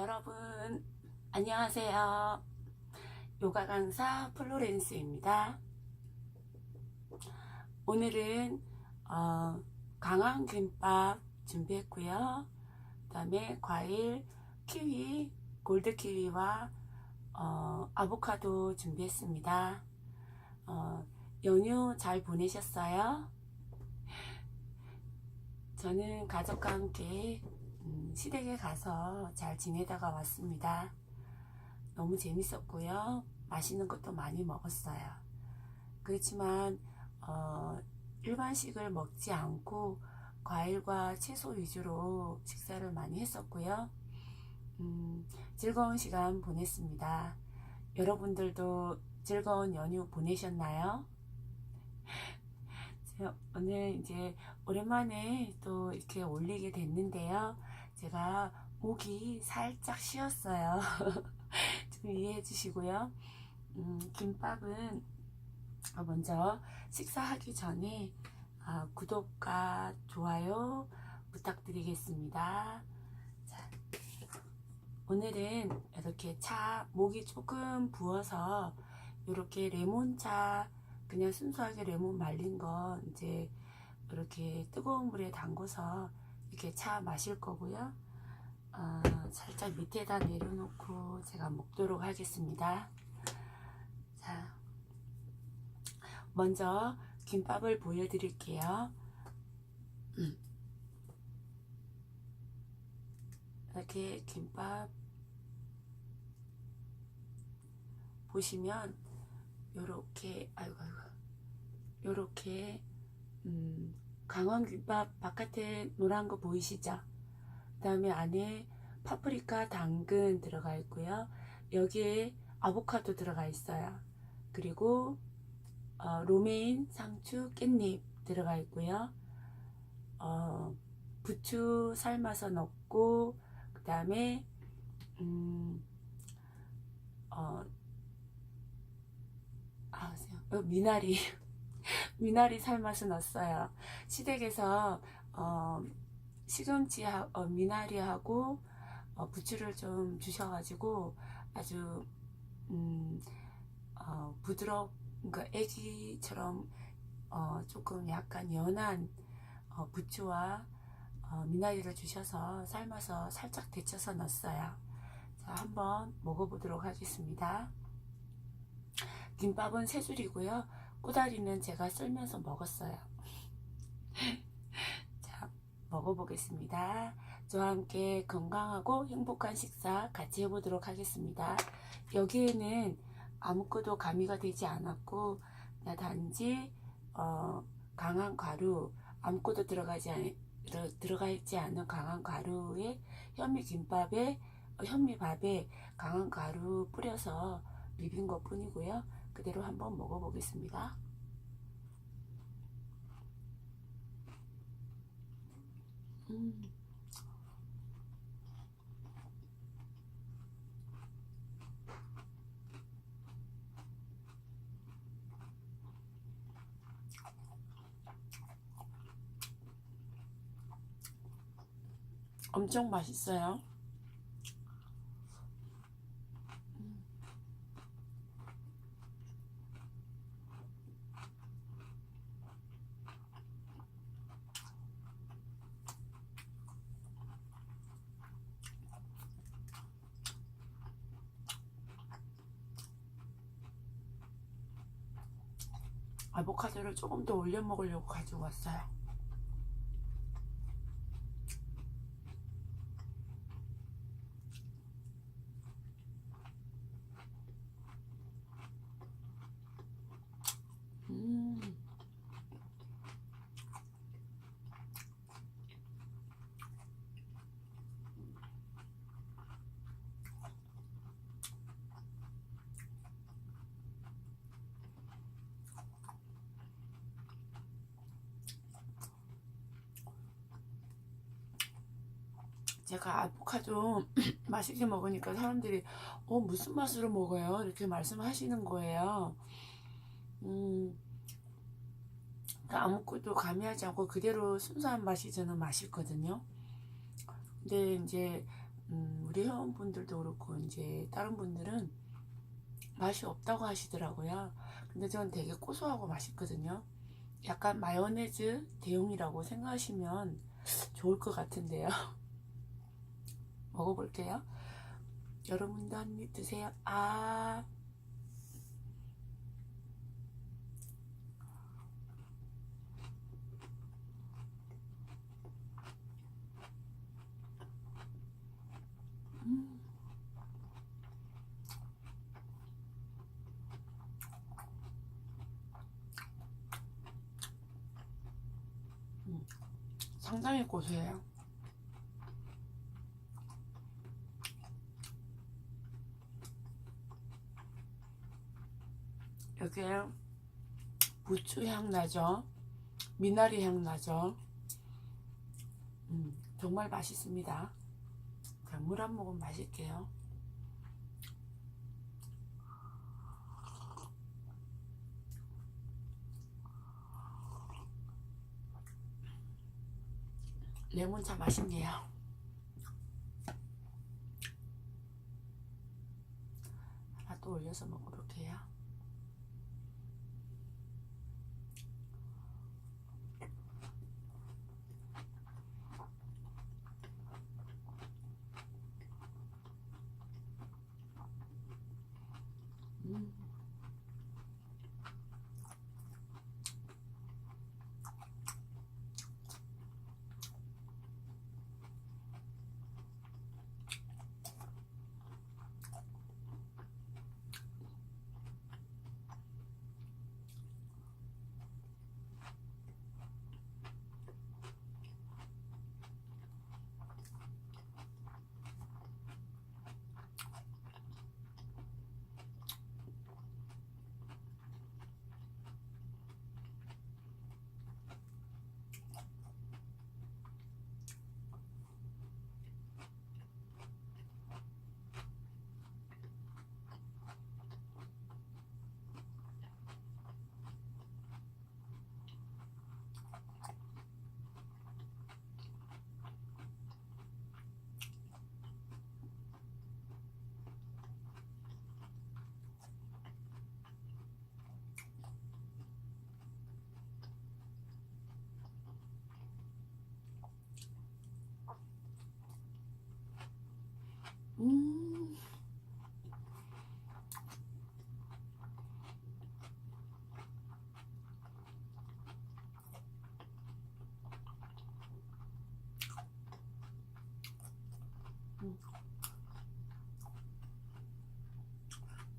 여러분 안녕하세요. 요가 강사 플로렌스입니다. 오늘은 어, 강황 김밥 준비했고요. 그 다음에 과일 키위, 골드 키위와 어, 아보카도 준비했습니다. 어, 연휴 잘 보내셨어요? 저는 가족과 함께 음, 시댁에 가서 잘 지내다가 왔습니다. 너무 재밌었고요. 맛있는 것도 많이 먹었어요. 그렇지만 어, 일반식을 먹지 않고 과일과 채소 위주로 식사를 많이 했었고요. 음, 즐거운 시간 보냈습니다. 여러분들도 즐거운 연휴 보내셨나요? 오늘 이제 오랜만에 또 이렇게 올리게 됐는데요. 제가 목이 살짝 쉬었어요. 좀 이해해 주시고요. 음, 김밥은 먼저 식사하기 전에 아, 구독과 좋아요 부탁드리겠습니다. 자, 오늘은 이렇게 차 목이 조금 부어서 이렇게 레몬차 그냥 순수하게 레몬 말린 거 이제 이렇게 뜨거운 물에 담궈서 이렇게 차 마실 거고요. 어, 살짝 밑에다 내려놓고 제가 먹도록 하겠습니다. 자, 먼저 김밥을 보여드릴게요. 음. 이렇게 김밥 보시면 요렇게 아이고 아이고 요렇게 음, 강황김밥 바깥에 노란 거 보이시죠? 그 다음에 안에 파프리카 당근 들어가 있고요. 여기에 아보카도 들어가 있어요. 그리고 어, 로메인, 상추, 깻잎 들어가 있고요. 어, 부추 삶아서 넣고 그 다음에 음, 어, 아, 어, 미나리 미나리 삶아서 넣었어요. 시댁에서 어, 시금치 어, 미나리하고 어, 부추를 좀 주셔가지고 아주 음, 어, 부드럽 그러니까 애기처럼 어, 조금 약간 연한 어, 부추와 어, 미나리를 주셔서 삶아서 살짝 데쳐서 넣었어요. 자, 한번 먹어보도록 하겠습니다. 김밥은 세 줄이고요. 꼬다리는 제가 썰면서 먹었어요. 자, 먹어보겠습니다. 저와 함께 건강하고 행복한 식사 같이 해보도록 하겠습니다. 여기에는 아무것도 가미가 되지 않았고, 나 단지, 어, 강한 가루, 아무것도 들어가지 않, 들어, 들어가 있지 않은 강한 가루에 현미 김밥에, 어, 현미밥에 강한 가루 뿌려서 비빈 것 뿐이고요. 그대로 한번 먹어보겠습니다. 음. 엄청 맛있어요. 조금 더 올려 먹으려고 가지고 왔어요. 음. 제가 아보카도 맛있게 먹으니까 사람들이 어 무슨 맛으로 먹어요? 이렇게 말씀하시는 거예요. 음, 그러니까 아무것도 가미하지 않고 그대로 순수한 맛이 저는 맛있거든요. 근데 이제 음, 우리 회원분들도 그렇고 이제 다른 분들은 맛이 없다고 하시더라고요. 근데 저는 되게 고소하고 맛있거든요. 약간 마요네즈 대용이라고 생각하시면 좋을 것 같은데요. 먹어볼게요. 여러분도 한 입 드세요. 아. 음. 음, 상당히 고소해요. 여기에 부추 향 나죠? 미나리 향 나죠? 음, 정말 맛있습니다. 물한 모금 마실게요. 레몬차 맛있네요. 하나 또 올려서 먹어볼게요.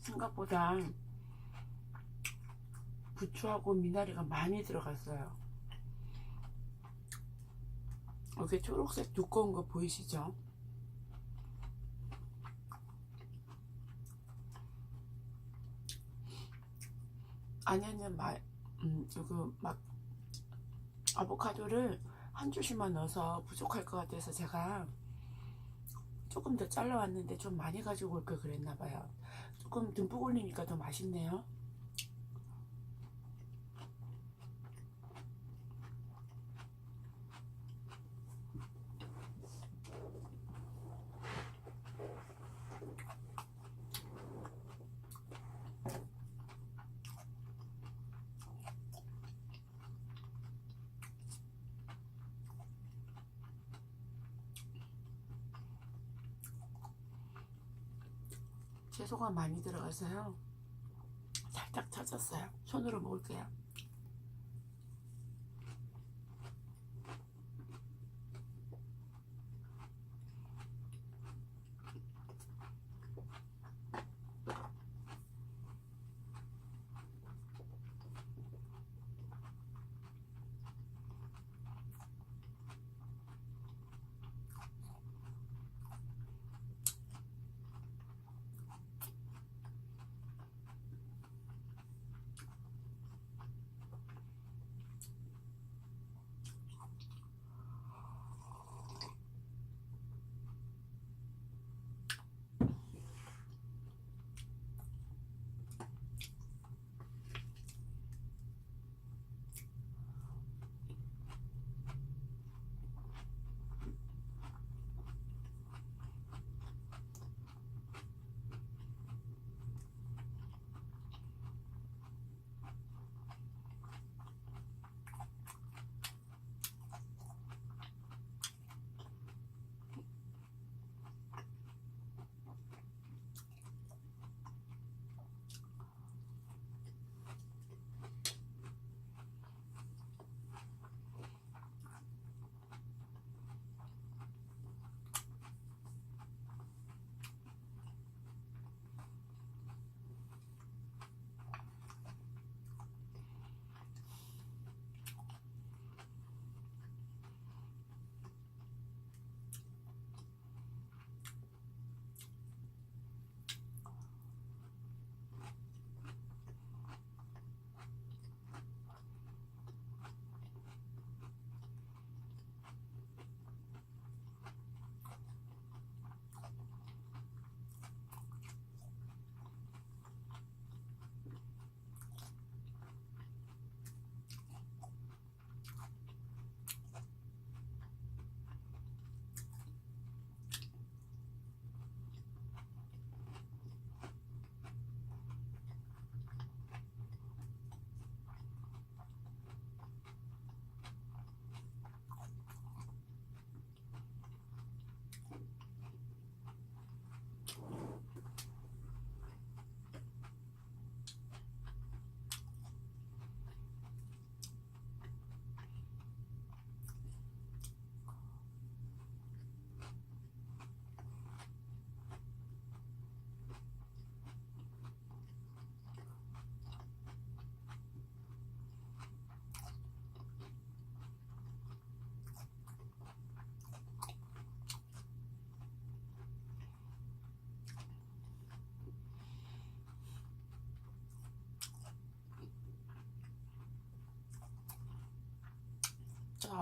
생각보다 부추하고 미나리가 많이 들어갔어요. 이렇게 초록색 두꺼운 거 보이시죠? 안에는 막, 음, 이거 막 아보카도를 한 줄씩만 넣어서 부족할 것 같아서 제가 조금 더 잘라왔는데 좀 많이 가지고 올 걸 그랬나 봐요. 조금 듬뿍 올리니까 더 맛있네요. 채소가 많이 들어가서요. 살짝 찾았어요. 손으로 먹을게요.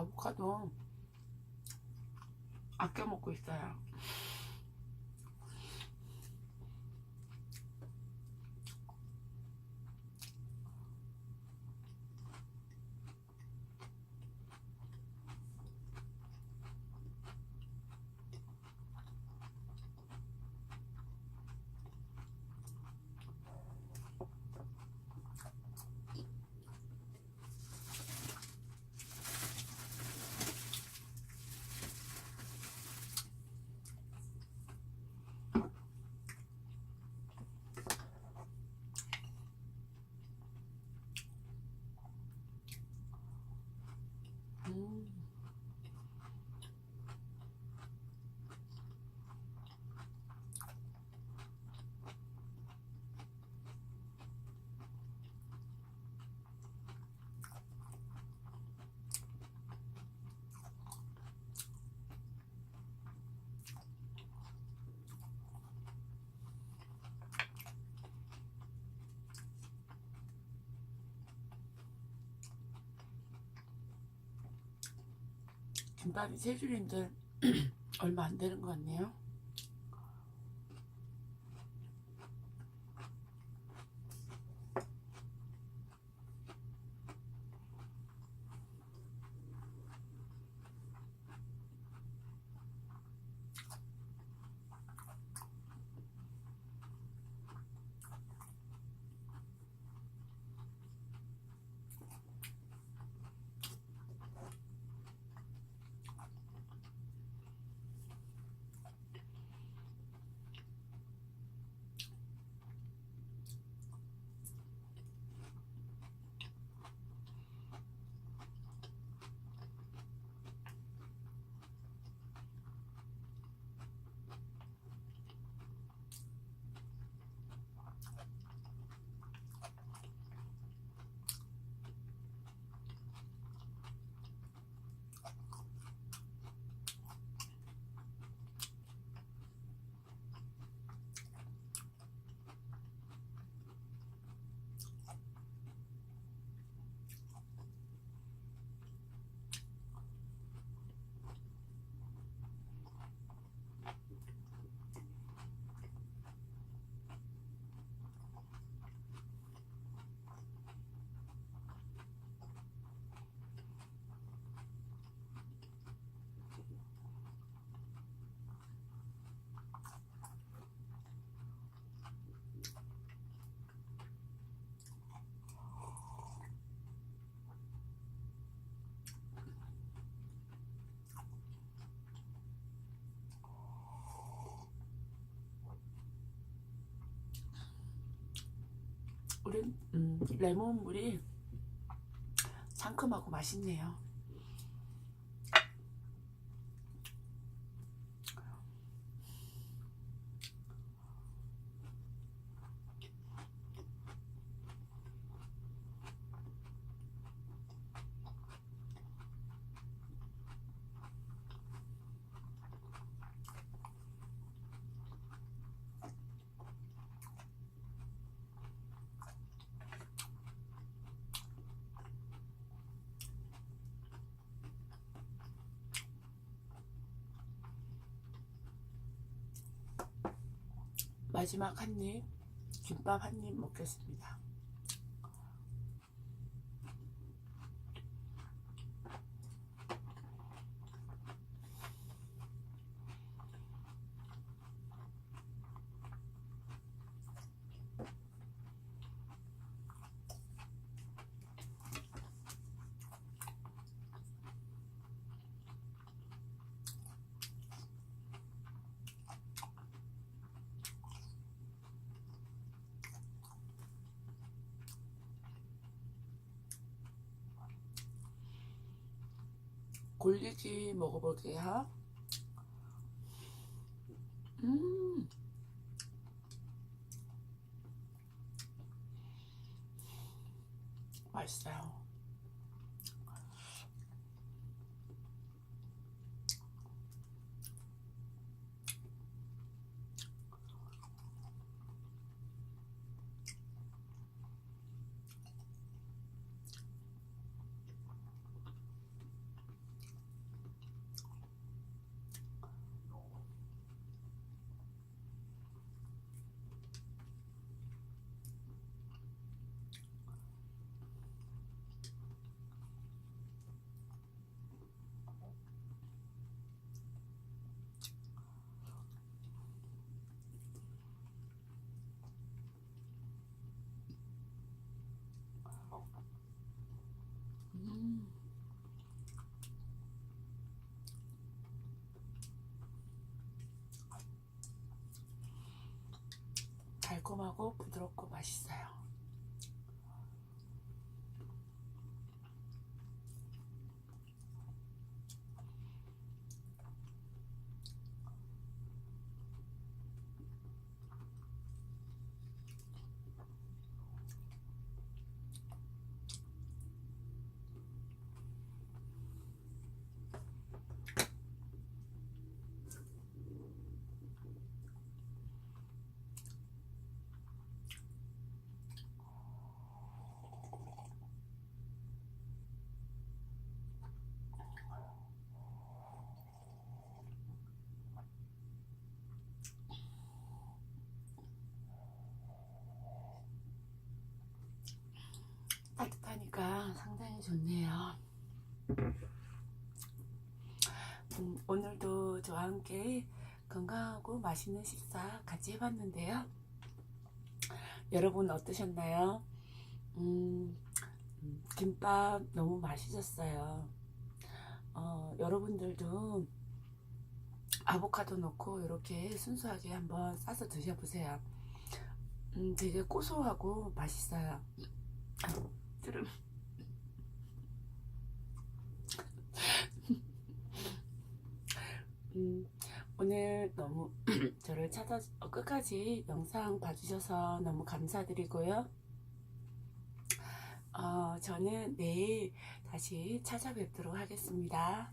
아보카도 아껴 먹고 있어요. 음. 김밥이 세 줄인데 얼마 안 되는 것 같네요. 우리 음, 레몬물이 상큼하고 맛있네요. 마지막 한 입, 김밥 한 입 먹겠습니다. 골리지 먹어볼게요. 음, 맛있어요. 달콤하고 부드럽고 맛있어요. 따뜻하니까 상당히 좋네요. 음, 오늘도 저와 함께 건강하고 맛있는 식사 같이 해봤는데요. 여러분 어떠셨나요? 음, 음, 김밥 너무 맛있었어요. 어, 여러분들도 아보카도 넣고 이렇게 순수하게 한번 싸서 드셔보세요. 음, 되게 고소하고 맛있어요. 음, 오늘 너무 저를 찾아 어, 끝까지 영상 봐주셔서 너무 감사드리고요. 어, 저는 내일 다시 찾아뵙도록 하겠습니다.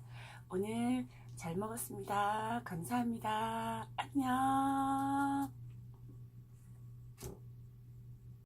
오늘 잘 먹었습니다. 감사합니다. 안녕.